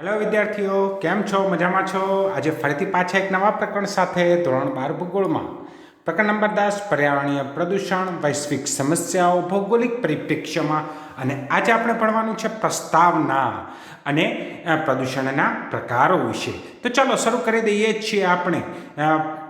Hello વિદ્યાર્થીઓ, કેમ છો? મજામાં છો? આજે ફરીથી પાછા એક નવા પ્રકરણ સાથે ધોરણ બાર ભૂગોળમાં. પ્રકરણ નંબર દસ, પર્યાવરણીય પ્રદૂષણ, વૈશ્વિક સમસ્યાઓ, ભૌગોલિક પરિપ્રેક્ષ્યમાં અને આજે આપણે ભણવાનું છે પ્રસ્તાવના અને પ્રદૂષણના પ્રકારો વિશે. તો ચાલો શરૂ કરી દઈએ છીએ આપણે.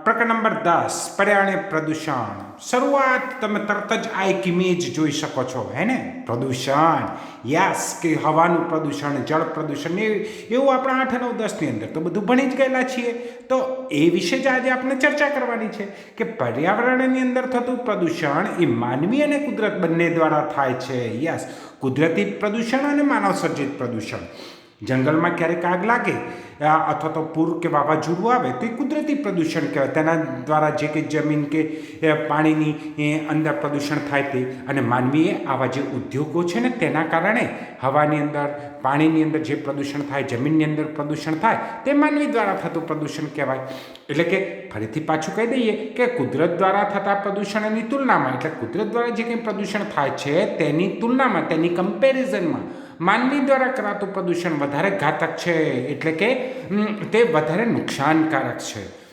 પ્રકરણ નંબર દસ, પર્યાવરણીય પ્રદૂષણ. શરૂઆત તમે તરત જ આ એક ઇમેજ જોઈ શકો છો, હે ને? પ્રદૂષણ. યસ, કે હવાનું પ્રદૂષણ, જળ પ્રદૂષણ એવું આપણે આઠ નવ દસની અંદર તો બધું ભણી જ ગયેલા છીએ. તો એ વિશે જ આજે આપણે ચર્ચા કરવાની છે કે પર્યાવરણની અંદર થતું પ્રદૂષણ એ માનવી અને કુદરત બંને દ્વારા થાય છે. યસ, કુદરતી પ્રદૂષણ અને માનવસર્જિત પ્રદૂષણ. જંગલમાં ક્યારેક આગ લાગે અથવા તો પૂર કે વાવાઝોડું આવે, તો એ કુદરતી પ્રદૂષણ કહેવાય. તેના દ્વારા જે કે જમીન કે પાણીની અંદર પ્રદૂષણ થાય તે. અને માનવીએ આવા જે ઉદ્યોગો છે ને, તેના કારણે હવાની અંદર, પાણીની અંદર જે પ્રદૂષણ થાય, જમીનની અંદર પ્રદૂષણ થાય, તે માનવી દ્વારા થતું પ્રદૂષણ કહેવાય. એટલે કે ફરીથી પાછું કહી દઈએ કે કુદરત દ્વારા થતા પ્રદૂષણની તુલનામાં, એટલે કુદરત દ્વારા જે કંઈ પ્રદૂષણ થાય છે, તેની તુલનામાં, તેની કમ્પેરિઝનમાં માનવી દ્વારા કરાતું પ્રદૂષણ વધારે ઘાતક છે. એટલે કે તે વધારે નુકસાનકારક છે.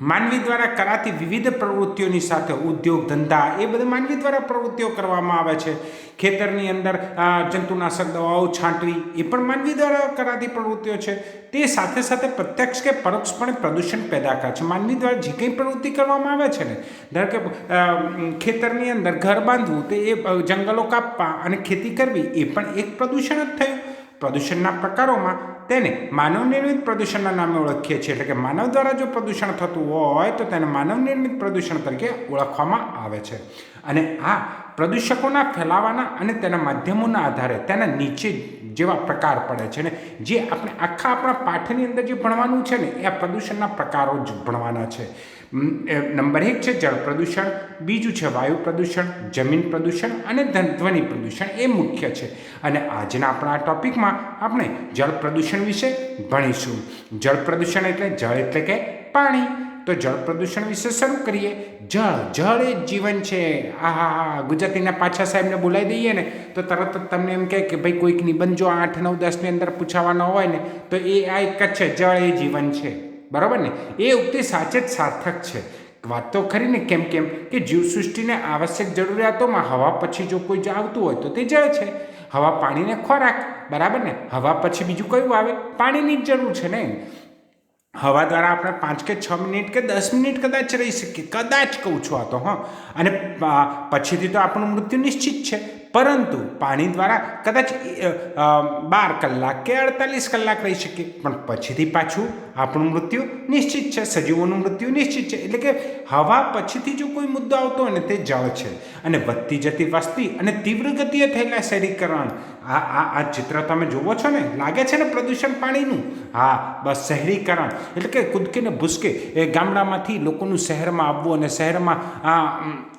માનવી દ્વારા કરાતી વિવિધ પ્રવૃત્તિઓની સાથે ઉદ્યોગ, ધંધા, એ બધા માનવી દ્વારા પ્રવૃત્તિઓ કરવામાં આવે છે. ખેતરની અંદર જંતુનાશક દવાઓ છાંટવી એ પણ માનવી દ્વારા કરાતી પ્રવૃત્તિઓ છે. તે સાથે સાથે પ્રત્યક્ષ કે પરોક્ષપણે પ્રદૂષણ પેદા કરે છે. માનવી દ્વારા જે કંઈ પ્રવૃત્તિ કરવામાં આવે છે ને, ધારો કે ખેતરની અંદર ઘર બાંધવું, તે એ જંગલો કાપવા અને ખેતી કરવી, એ પણ એક પ્રદૂષણ જ થયું. પ્રદૂષણના પ્રકારોમાં તેને માનવ નિર્મિત પ્રદૂષણના નામે ઓળખીએ છીએ. એટલે કે માનવ દ્વારા જો પ્રદૂષણ થતું હોય, તો તેને માનવ નિર્મિત પ્રદૂષણ તરીકે ઓળખવામાં આવે છે. અને આ પ્રદૂષકોના ફેલાવાના અને તેના માધ્યમોના આધારે તેના નીચે જેવા પ્રકાર પડે છે. ને જે આપણે આખા આપણા પાઠની અંદર જે ભણવાનું છે ને, એ આ પ્રદૂષણના પ્રકારો જ ભણવાના છે. નંબર એક છે જળ પ્રદૂષણ, બીજું છે વાયુ પ્રદૂષણ, જમીન પ્રદૂષણ અને ધ્વનિ પ્રદૂષણ એ મુખ્ય છે. અને આજના આપણા આ ટોપિકમાં આપણે જળ પ્રદૂષણ વિશે ભણીશું. જળ પ્રદૂષણ એટલે જળ એટલે કે પાણી. તો જળ પ્રદૂષણ વિશે શરૂ કરીએ. જળ જળ એ જીવન છે. આહા હા ગુજરાતીના પાછા સાહેબને બોલાવી દઈએ ને, તો તરત જ તમને એમ કહે કે ભાઈ કોઈક નિબંધ જો આઠ, નવ દસની અંદર પૂછાવાનો હોય ને, તો એ આ એક જ છે, જળ એ જીવન છે. બરાબર ને? એ ઉક્તિ સાચે જ સાર્થક છે. વાત તો ખરી ને કેમ કેમ કે જીવસૃષ્ટિને આવશ્યક જરૂરિયાતોમાં હવા પછી જો કોઈ આવતું હોય તો તે જળ છે. હવા પાણીને ખોરાક, બરાબર ને? હવા પછી બીજું કયું આવે? પાણીની જ જરૂર છે ને? હવા દ્વારા આપણે પાંચ કે છ મિનિટ કે દસ મિનિટ કદાચ રહી શકીએ. કદાચ કહું છું આ તો, હા. અને પછીથી તો આપણું મૃત્યુ નિશ્ચિત છે. પરંતુ પાણી દ્વારા કદાચ બાર કલાક કે અડતાલીસ કલાક રહી શકીએ પણ પછીથી પાછું આપણું મૃત્યુ નિશ્ચિત છે. સજીવોનું મૃત્યુ નિશ્ચિત છે. એટલે કે હવા પછીથી જો કોઈ મુદ્દો આવતો હોય ને તે જળ છે. અને વધતી જતી વસ્તી અને તીવ્ર ગતિએ થયેલા શહેરીકરણ. આ આ આ ચિત્ર તમે જુઓ છો ને? લાગે છે ને પ્રદૂષણ પાણીનું? હા, બસ શહેરીકરણ. એટલે કે કૂદકે ને ભૂસકે. એ ગામડામાંથી લોકોનું શહેરમાં આવવું અને શહેરમાં, આ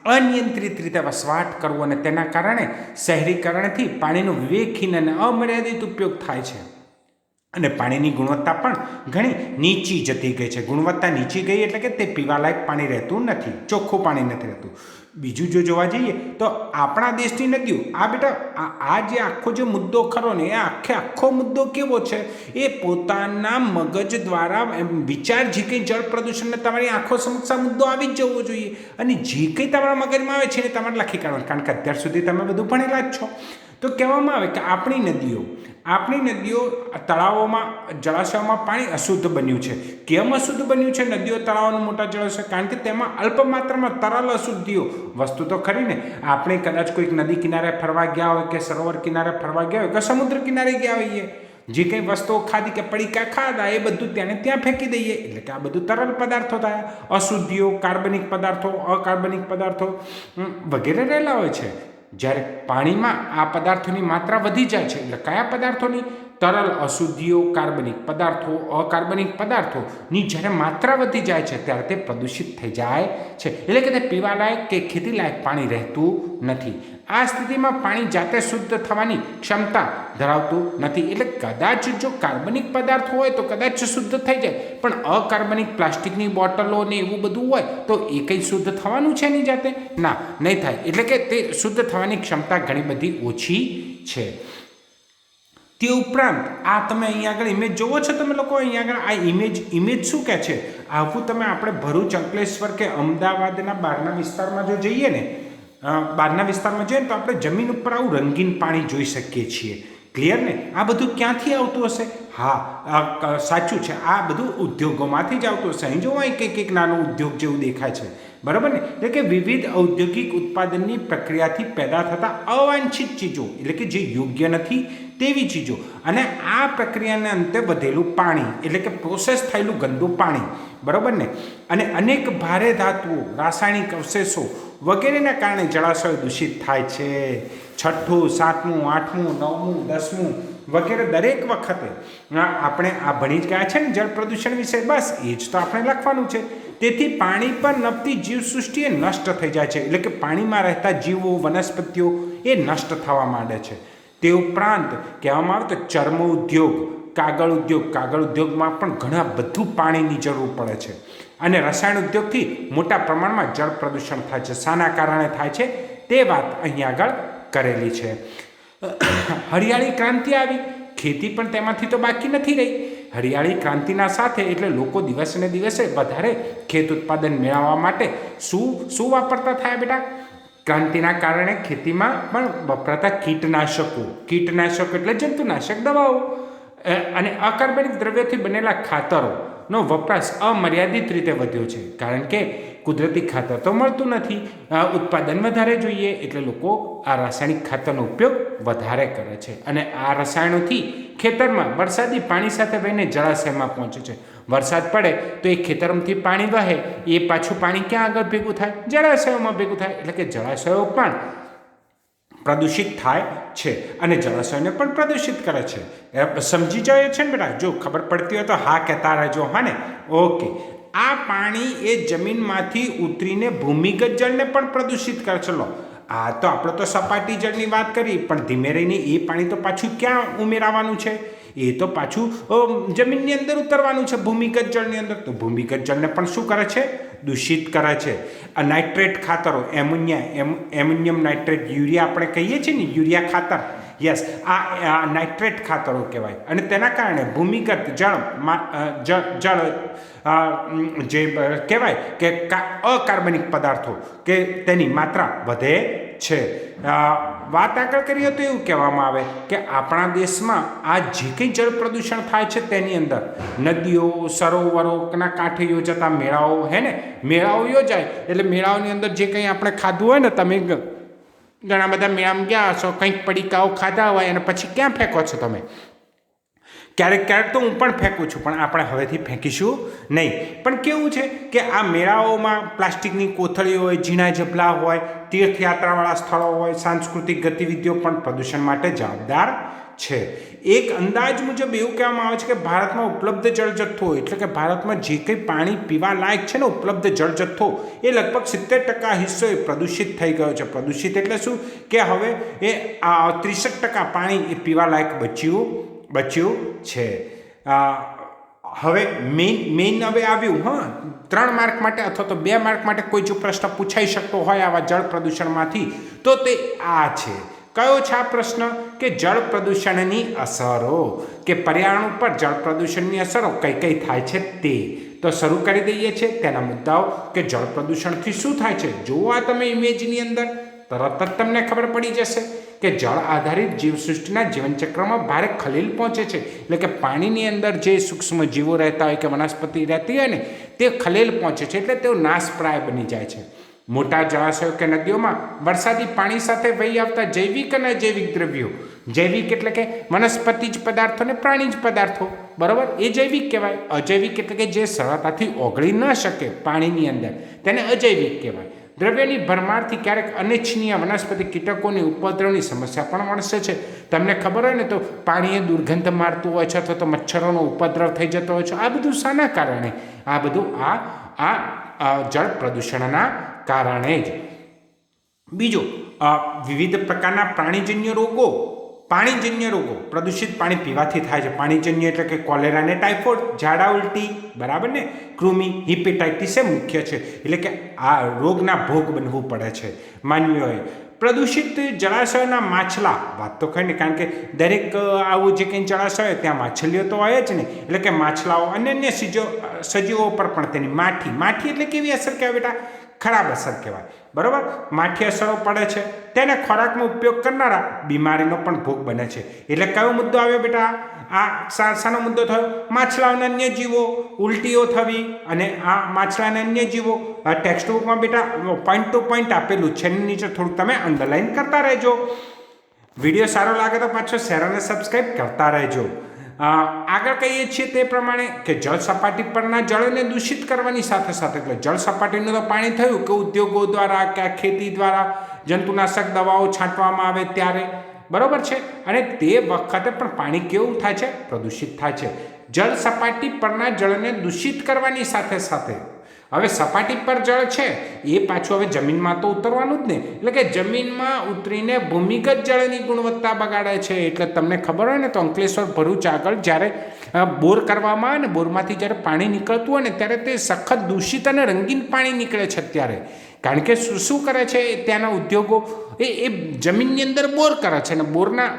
અનિયંત્રિત રીતે વસવાટ કરવો અને તેના કારણે શહેરીકરણથી પાણીનો વિવેકહીન અને અમર્યાદિત ઉપયોગ થાય છે. અને પાણીની ગુણવત્તા પણ ઘણી નીચી જતી ગઈ છે. ગુણવત્તા નીચી ગઈ એટલે કે તે પીવાલાયક પાણી રહેતું નથી, ચોખ્ખું પાણી નથી રહેતું. બીજું જો જોવા જઈએ તો આપણા દેશની નદીઓ, આ બેટા, આ જે આખો જે મુદ્દો ખરો ને, એ આખે આખો મુદ્દો કેવો છે? એ પોતાના મગજ દ્વારા વિચાર જે કંઈ જળ પ્રદૂષણને તમારી આંખો સમક્ષ મુદ્દો આવી જ જવો જોઈએ. અને જે કંઈ તમારા મગજમાં આવે છે એ તમારે લખી કાઢવાનું. કારણ કે અત્યાર સુધી તમે બધું ભણેલા જ છો. તો કહેવામાં આવે કે આપણી નદીઓ આપણી નદીઓ તળાવોમાં, જળાશયોમાં પાણી અશુદ્ધ બન્યું છે. કેમ અશુદ્ધ બન્યું છે? નદીઓ તળાવોનું મોટા જળાશય કારણ કે તેમાં અલ્પ માત્રામાં તરલ અશુદ્ધિઓ. વસ્તુ તો ખરી ને. આપણે કદાચ કોઈક નદી કિનારે ફરવા ગયા હોય કે સરોવર કિનારે ફરવા ગયા હોય કે સમુદ્ર કિનારે ગયા હોઈએ. જે કંઈ વસ્તુઓ ખાધી કે પડીકા ખાધા, એ બધું ત્યાં ત્યાં ફેંકી દઈએ. એટલે કે આ બધું તરલ પદાર્થો થયા. અશુદ્ધિઓ, કાર્બનિક પદાર્થો, અકાર્બનિક પદાર્થો વગેરે રહેલા હોય છે. જ્યારે પાણીમાં આ પદાર્થોની માત્રા વધી જાય છે એટલે કયા પદાર્થોની? તરલ અશુદ્ધિઓ, કાર્બનિક પદાર્થો, અકાર્બનિક પદાર્થોની જ્યારે માત્રા વધી જાય છે, ત્યારે તે પ્રદૂષિત થઈ જાય છે. એટલે કે તે પીવાલાયક કે ખેતીલાયક પાણી રહેતું નથી. આ સ્થિતિમાં પાણી જાતે શુદ્ધ થવાની ક્ષમતા ધરાવતું નથી. એટલે કદાચ જો કાર્બનિક પદાર્થ હોય તો કદાચ શુદ્ધ થઈ જાય. પણ અકાર્બનિક પ્લાસ્ટિકની બોટલો ને એવું બધું હોય તો એ કંઈ શુદ્ધ થવાનું છે એની જાતે? ના, નહીં થાય. એટલે કે તે શુદ્ધ થવાની ક્ષમતા ઘણી બધી ઓછી છે. તે ઉપરાંત આ તમે અહીંયા આગળ ઇમેજ જોવો છો તમે લોકો અહીંયા આગળ, આ ઇમેજ ઇમેજ શું કહે છે? આવું તમે આપણે ભરૂચ, અંકલેશ્વર કે અમદાવાદના બહારના વિસ્તારમાં જો જઈએ ને બહારના વિસ્તારમાં જઈએ ને તો આપણે જમીન ઉપર આવું રંગીન પાણી જોઈ શકીએ છીએ. ક્લિયર ને? આ બધું ક્યાંથી આવતું હશે? હા સાચું છે. આ બધું ઉદ્યોગોમાંથી જ આવતું હશે. અહીં જો અહીં કંઈક એક નાનો ઉદ્યોગ જેવું દેખાય છે. બરાબર ને? એટલે કે વિવિધ ઔદ્યોગિક ઉત્પાદનની પ્રક્રિયાથી પેદા થતા અવાંછિત ચીજો, એટલે કે જે યોગ્ય નથી તેવી ચીજો. અને આ પ્રક્રિયાને અંતે વધેલું પાણી, એટલે કે પ્રોસેસ થયેલું ગંદુ પાણી. બરાબર ને? અને અનેક ભારે ધાતુઓ, રાસાયણિક અવશેષો વગેરેના કારણે જળાશય દૂષિત થાય છે. છઠ્ઠું, સાતમું, આઠમું, નવમું, દસમું વગેરે દરેક વખતે આપણે આ ભણી જ ગયા છે ને જળ પ્રદૂષણ વિશે. બસ, એ જ તો આપણે લખવાનું છે. તેથી પાણી પર નપતી જીવસૃષ્ટિ એ નષ્ટ થઈ જાય છે. એટલે કે પાણીમાં રહેતા જીવો, વનસ્પતિઓ એ નષ્ટ થવા માંડે છે. તે ઉપરાંત કહેવામાં આવે તો ચર્મ ઉદ્યોગ કાગળ ઉદ્યોગ. કાગળ ઉદ્યોગમાં પણ ઘણા બધું પાણીની જરૂર પડે છે. અને રસાયણ ઉદ્યોગથી મોટા પ્રમાણમાં જળ પ્રદૂષણ થાય છે. શાના કારણે થાય છે. તે વાત અહીંયા આગળ કરેલી છે. હરિયાળી ક્રાંતિ આવી. ખેતી પણ તેમાંથી તો બાકી નથી રહી. હરિયાળી ક્રાંતિના સાથે એટલે લોકો દિવસે દિવસે વધારે ખેત ઉત્પાદન મેળવવા માટે શું શું વાપરતા થયા બેટા? ક્રાંતિના કારણે ખેતીમાં પણ વપરાતા કીટનાશકો, કીટનાશક એટલે જંતુનાશક દવાઓ અને અકાર્બનિક દ્રવ્યોથી બનેલા ખાતરોનો વપરાશ અમર્યાદિત રીતે વધ્યો છે. કારણ કે કુદરતી ખાતર તો મળતું નથી. ઉત્પાદન વધારે જોઈએ એટલે લોકો આ રાસાયણિક ખાતરનો ઉપયોગ વધારે કરે છે. અને આ રસાયણોથી ખેતરમાં વરસાદી પાણી સાથે વહીને જળાશયમાં પહોંચે છે. વરસાદ પડે તો એ ખેતરમાંથી પાણી વહે. એ પાછું પાણી ક્યાં આગળ ભેગું થાય? જળાશયોમાં ભેગું થાય. એટલે કે જળાશયો પણ પ્રદૂષિત થાય છે અને જળાશયને પણ પ્રદૂષિત કરે છે. સમજી જાય છે ને બેટા? જો ખબર પડતી હોય તો હા કહેતા રહેજો, હા ને? ઓકે. આ પાણી એ જમીનમાંથી ઉતરીને ભૂમિગત જળને પણ પ્રદૂષિત કરે છે. લો, આ તો આપણે તો સપાટી જળની વાત કરી, પણ ધીમે રહીને એ પાણી તો પાછું ક્યાં ઉમેરાવાનું છે? એ તો પાછું જમીનની અંદર ઉતરવાનું છે, ભૂમિગત જળની અંદર. તો ભૂમિગત જળને પણ શું કરે છે? દૂષિત કરે છે. આ નાઇટ્રેટ ખાતરો, એમોનિયા, એમ, એમોનિયમ નાઇટ્રેટ, યુરિયા આપણે કહીએ છીએ ને, યુરિયા ખાતર. યસ, આ નાઇટ્રેટ ખાતરો કહેવાય. અને તેના કારણે ભૂમિગત જળ જળ જે કહેવાય કા- અકાર્બનિક પદાર્થો કે તેની માત્રા વધે છે. વાત આગળ કરીએ તો એવું કહેવામાં આવે કે આપણા દેશમાં આ જે કંઈ જળ પ્રદૂષણ થાય છે તેની અંદર નદીઓ સરોવરોના કાંઠે યોજાતા મેળાઓ, હે ને? મેળાઓ યોજાય. એટલે મેળાઓની અંદર જે કંઈ આપણે ખાધું હોય ને, તમે ઘણા બધા મેળામાં ગયા હશો, કંઈક પડીકાઓ ખાધા હોય અને પછી ક્યાં ફેંકો છો તમે? ક્યારેક ક્યારેક તો હું પણ ફેંકું છું, પણ આપણે હવેથી ફેંકીશું નહીં. પણ કેવું છે કે આ મેળાઓમાં પ્લાસ્ટિકની કોથળીઓ હોય, ઝીણા ઝપલા હોય, તીર્થયાત્રાવાળા સ્થળો હોય, સાંસ્કૃતિક ગતિવિધિઓ પણ પ્રદૂષણ માટે જવાબદાર છે. એક અંદાજ મુજબ એવું કહેવામાં આવે છે કે ભારતમાં ઉપલબ્ધ જળ જથ્થો એટલે કે ભારતમાં જે કંઈ પાણી પીવા લાયક છે ને ઉપલબ્ધ જળ જથ્થો એ લગભગ સિત્તેર ટકા હિસ્સો એ પ્રદૂષિત થઈ ગયો છે. પ્રદૂષિત એટલે શું? કે હવે એ ત્રીસઠ ટકા પાણી એ પીવા લાયક બચ્યું બચ્યું છે. હવે મેઇન મેઇન હવે આવ્યું, હા. ત્રણ માર્ક માટે અથવા તો બે માર્ક માટે કોઈ જો પ્રશ્ન પૂછાઈ શકતો હોય આવા જળ પ્રદૂષણમાંથી, તો તે આ છે. કયો છે આ પ્રશ્ન? કે જળ પ્રદૂષણની અસરો, કે પર્યાવરણ ઉપર જળ પ્રદૂષણની અસરો કઈ કઈ થાય છે તે. તો શરૂ કરી દઈએ છીએ તેના મુદ્દાઓ, કે જળ પ્રદૂષણથી શું થાય છે? જુઓ આ તમે ઇમેજની અંદર. તરત જ તમને ખબર પડી જશે. કે જળ આધારિત જીવસૃષ્ટિના જીવનચક્રમાં ભારે ખલેલ પહોંચે છે. એટલે કે પાણીની અંદર જે સૂક્ષ્મ જીવો રહેતા હોય કે વનસ્પતિ રહેતી હોય ને, તે ખલેલ પહોંચે છે. એટલે તેઓ નાશપ્રાય બની જાય છે. મોટા જળાશયો કે નદીઓમાં વરસાદી પાણી સાથે વહી આવતા જૈવિક અને અજૈવિક દ્રવ્યો, જૈવિક એટલે કે વનસ્પતિ જ પદાર્થો ને પ્રાણી જ પદાર્થો, બરાબર? એ જૈવિક કહેવાય. અજૈવિક એટલે કે જે સરળતાથી ઓગળી ન શકે પાણીની અંદર, તેને અજૈવિક કહેવાય. દ્રવ્યની ભરમારથી ક્યારેક અનિચ્છનીય વનસ્પતિ કીટકોની ઉપદ્રવની સમસ્યા પણ મળશે છે. તમને ખબર હોય ને તો પાણી એ દુર્ગંધ મારતું હોય છે અથવા તો મચ્છરોનો ઉપદ્રવ થઈ જતો હોય છે. આ બધું શાના કારણે? આ બધું આ આ આ જળ પ્રદૂષણના કારણે જ. બીજું વિવિધ પ્રકારના પ્રાણીજન્ય રોગો પાણીજન્ય રોગો, પ્રદૂષિત પાણી પીવાથી થાય છે. પાણીજન્ય એટલે કે કોલેરા ને ટાઇફોઇડ, ઝાડા ઉલટી, બરાબર ને? કૃમિ, હિપેટાઇટિસ એ મુખ્ય છે. એટલે કે આ રોગના ભોગ બનવું પડે છે. માનવીઓએ પ્રદૂષિત જળાશયના માછલા, વાત તો ખરી ને, કારણ કે દરેક આવું જે કંઈ જળાશય ત્યાં માછલીઓ તો હોય જ ને. એટલે કે માછલાઓ અને અન્ય સજીવો પર પણ તેની માઠી માઠી એટલે કેવી અસર કહેવાય બેટા? ખરાબ અસર કહેવાય. બરાબર? માઠી અસરો પડે છે. તેને ખોરાકનો ઉપયોગ કરનારા બીમારીનો પણ ભોગ બને છે. એટલે કયો મુદ્દો આવ્યો બેટા? આ સારસાનો મુદ્દો થયો? માછલા અને અન્ય જીવો ઉલટીઓ થવી અને આ માછલા અને અન્ય જીવો. ટેક્સ્ટ બુકમાં બેટા પોઈન્ટ ટુ પોઈન્ટ આપેલું છે. એની નીચે થોડુંક તમે અંડરલાઈન કરતા રહેજો. વીડિયો સારો લાગે તો પાછો શેર અને સબસ્ક્રાઈબ કરતા રહેજો. આગળ કહીએ છીએ તે પ્રમાણે કે જળ સપાટી પરના જળને દૂષિત કરવાની સાથે સાથે જળ સપાટીનું તો પાણી થયું કે ઉદ્યોગો દ્વારા કે ખેતી દ્વારા જંતુનાશક દવાઓ છાંટવામાં આવે ત્યારે. બરોબર છે? અને તે વખતે પણ પાણી કેવું થાય છે? પ્રદૂષિત થાય છે. જળ સપાટી પરના જળને દૂષિત કરવાની સાથે સાથે હવે સપાટી પર જળ છે, એ પાછું હવે જમીનમાં તો ઉતરવાનું જ ને. એટલે કે જમીનમાં ઉતરીને ભૂમિગત જળની ગુણવત્તા બગાડે છે, એટલે તમને ખબર હોય ને તો અંકલેશ્વર, ભરૂચ આગળ જ્યારે બોર કરવામાં આવે ને, બોરમાંથી જ્યારે પાણી નીકળતું હોય ને, ત્યારે તે સખત દૂષિત અને રંગીન પાણી નીકળે છે અત્યારે. કારણ કે શું શું કરે છે ત્યાંના ઉદ્યોગો? એ એ જમીનની અંદર બોર કરે છે અને બોરના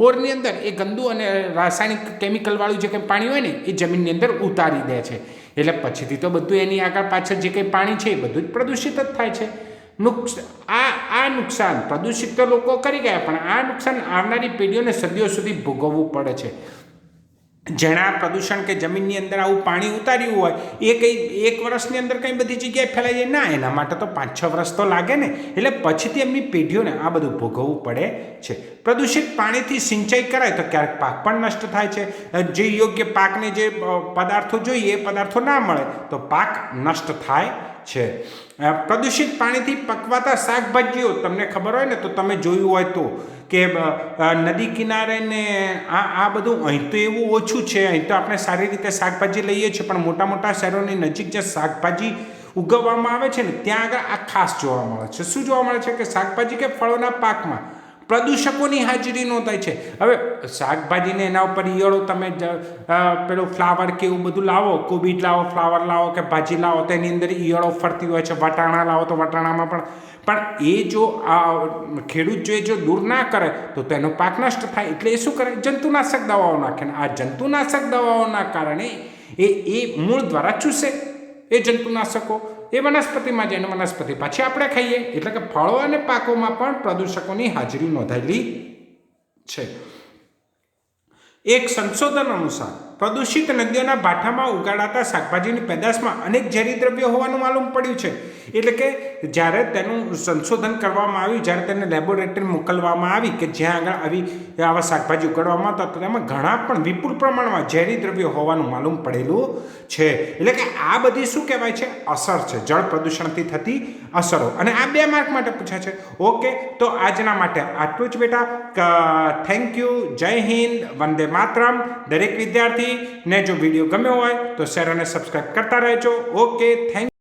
બોરની અંદર એ ગંદુ અને રાસાયણિક કેમિકલવાળું જે કંઈ પાણી હોય ને, એ જમીનની અંદર ઉતારી દે છે. એટલે પછીથી તો બધું એની આગળ પાછળ જે કંઈ પાણી છે એ બધું જ પ્રદૂષિત જ થાય છે. નુકસ, આ આ નુકસાન, પ્રદૂષિત તો લોકો કરી ગયા, પણ આ નુકસાન આવનારી પેઢીઓને સદીઓ સુધી ભોગવવું પડે છે. જેણે પ્રદૂષણ કે જમીનની અંદર આવું પાણી ઉતાર્યું હોય, એ કંઈ એક વર્ષની અંદર કંઈ બધી જગ્યાએ ફેલાઈ જાય? ના, એના માટે તો પાંચ છ વર્ષ તો લાગે ને. એટલે પછીથી એમની પેઢીઓને આ બધું ભોગવવું પડે છે. પ્રદૂષિત પાણીથી સિંચાઈ કરાય તો ક્યારેક પાક પણ નષ્ટ થાય છે. જે યોગ્ય પાકને જે પદાર્થો જોઈએ એ પદાર્થો ના મળે તો પાક નષ્ટ થાય છે. પ્રદૂષિત પાણીથી પકવાતા શાકભાજીઓ, તમને ખબર હોય ને, તો તમે જોયું હોય તો કે નદી કિનારે ને આ આ બધું અહીં તો એવું ઓછું છે. અહીં તો આપણે સારી રીતે શાકભાજી લઈએ છીએ, પણ મોટા મોટા શહેરોની નજીક જે શાકભાજી ઉગવવામાં આવે છે ને, ત્યાં આગળ આ ખાસ જોવા મળે છે. શું જોવા મળે છે કે શાકભાજી કે ફળોના પાકમાં પ્રદૂષકોની હાજરી નોંધાય છે. હવે શાકભાજીને એના ઉપર ઈયળો તમે પેલું ફ્લાવર કે એવું બધું લાવો, કોબીજ લાવો, ફ્લાવર લાવો કે ભાજી લાવો, તો એની અંદર ઈયળો ફરતી હોય છે. વટાણા લાવો તો વટાણામાં પણ પણ એ જો આ ખેડૂત જો એ જો દૂર ના કરે, તો તેનો પાક નષ્ટ થાય. એટલે એ શું કરે? જંતુનાશક દવાઓ નાખે આ જંતુનાશક દવાઓના કારણે એ એ મૂળ દ્વારા ચૂસે. એ જંતુનાશકો એ વનસ્પતિમાં જઈને વનસ્પતિ પછી આપણે ખાઈએ. એટલે કે ફળો અને પાકોમાં પણ પ્રદૂષકોની હાજરી નોંધાયેલી છે. એક સંશોધન અનુસાર પ્રદૂષિત નદીઓના ભાઠામાં ઉગાડાતા શાકભાજીની પેદાશમાં અનેક ઝેરી દ્રવ્યો હોવાનું માલુમ પડ્યું છે. એટલે કે જ્યારે તેનું સંશોધન કરવામાં આવ્યું, જ્યારે તેને લેબોરેટરી મોકલવામાં આવી કે જ્યાં આગળ આવી આવા શાકભાજી ઉગાડવામાં આવતા, તો તેમાં ઘણા પણ વિપુલ પ્રમાણમાં ઝેરી દ્રવ્યો હોવાનું માલુમ પડેલું છે. એટલે કે આ બધી શું કહેવાય છે? અસર છે. જળ પ્રદૂષણથી થતી અસરો. અને આ બે માર્ક માટે પૂછ્યા છે. ઓકે, તો આજના માટે આટલું જ બેટા. થેન્ક યુ જય હિન્દ. વંદે માતરમ. દરેક વિદ્યાર્થીને જો વીડિયો ગમ્યો હોય, તો શેર અને સબસ્ક્રાઈબ કરતા રહેજો. Okay thank